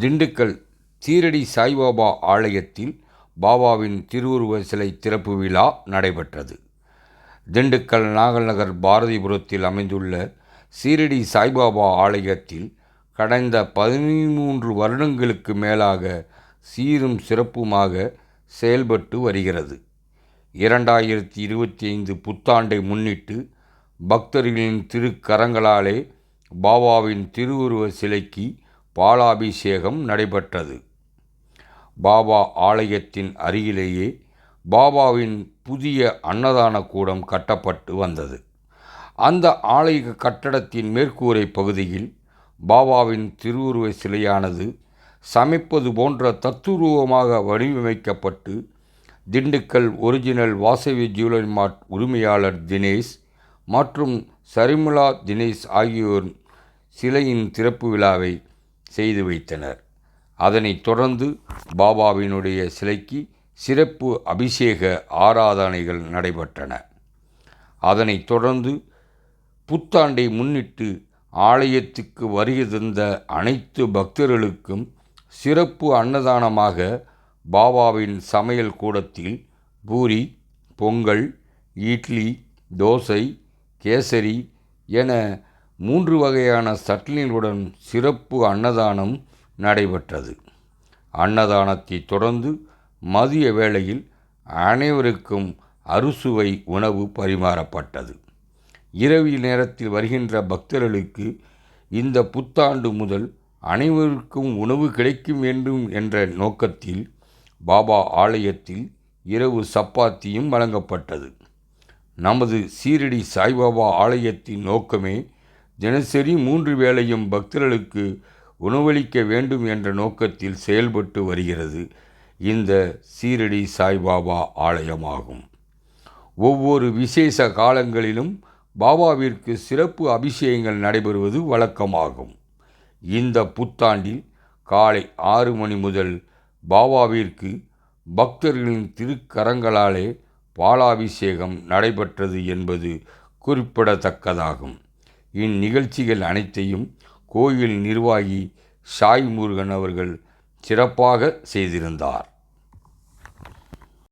திண்டுக்கல் சீரடி சாய்பாபா ஆலயத்தில் பாபாவின் திருவுருவ சிலை திறப்பு விழா நடைபெற்றது. திண்டுக்கல் நாகல்நகர் பாரதிபுரத்தில் அமைந்துள்ள சீரடி சாய்பாபா ஆலயத்தில் கடந்த பதிமூன்று வருடங்களுக்கு மேலாக சீரும் சிறப்புமாக செயல்பட்டு வருகிறது. இரண்டாயிரத்தி இருபத்தி ஐந்து புத்தாண்டை முன்னிட்டு பக்தர்களின் திருக்கரங்களாலே பாபாவின் திருவுருவ சிலைக்கு பாலாபிஷேகம் நடைபெற்றது. பாபா ஆலயத்தின் அருகிலேயே பாபாவின் புதிய அன்னதான கூடம் கட்டப்பட்டு வந்தது. அந்த ஆலய கட்டடத்தின் மேற்கூரை பகுதியில் பாபாவின் திருவுருவ சிலையானது சமைப்பது போன்ற தத்துரூபமாக வடிவமைக்கப்பட்டு Dindigul original Vasavi jewellery mart உரிமையாளர் தினேஷ் மற்றும் சரிமுலா தினேஷ் ஆகியோர் சிலையின் திறப்பு விழாவை செய்து வைத்தனர். அதனைத் தொடர்ந்து பாபாவினுடைய சிலைக்கு சிறப்பு அபிஷேக ஆராதனைகள் நடைபெற்றன. அதனைத் தொடர்ந்து புத்தாண்டை முன்னிட்டு ஆலயத்துக்கு வருகை தந்த அனைத்து பக்தர்களுக்கும் சிறப்பு அன்னதானமாக பாபாவின் சமையல் கூடத்தில் பூரி பொங்கல் இட்லி தோசை கேசரி என மூன்று வகையான சட்னிகளுடன் சிறப்பு அன்னதானம் நடைபெற்றது. அன்னதானத்தை தொடர்ந்து மதிய வேளையில் அனைவருக்கும் அறுசுவை உணவு பரிமாறப்பட்டது. இரவு நேரத்தில் வருகின்ற பக்தர்களுக்கு இந்த புத்தாண்டு முதல் அனைவருக்கும் உணவு கிடைக்கும் வேண்டும் என்ற நோக்கத்தில் பாபா ஆலயத்தில் இரவு சப்பாத்தியும் வழங்கப்பட்டது. நமது சீரடி சாய்பாபா ஆலயத்தின் நோக்கமே தினசரி மூன்று வேளையும் பக்தர்களுக்கு உணவளிக்க வேண்டும் என்ற நோக்கத்தில் செயல்பட்டு வருகிறது இந்த சீரடி சாய்பாபா ஆலயமாகும். ஒவ்வொரு விசேஷ காலங்களிலும் பாபாவிற்கு சிறப்பு அபிஷேகங்கள் நடைபெறுவது வழக்கமாகும். இந்த புத்தாண்டில் காலை ஆறு மணி முதல் பாபாவிற்கு பக்தர்களின் திருக்கரங்களாலே பாலாபிஷேகம் நடைபெற்றது என்பது குறிப்பிடத்தக்கதாகும். இந்நிகழ்ச்சிகள் அனைத்தையும் கோயில் நிர்வாகி சாய் முருகன் அவர்கள் சிறப்பாக செய்திருந்தார்.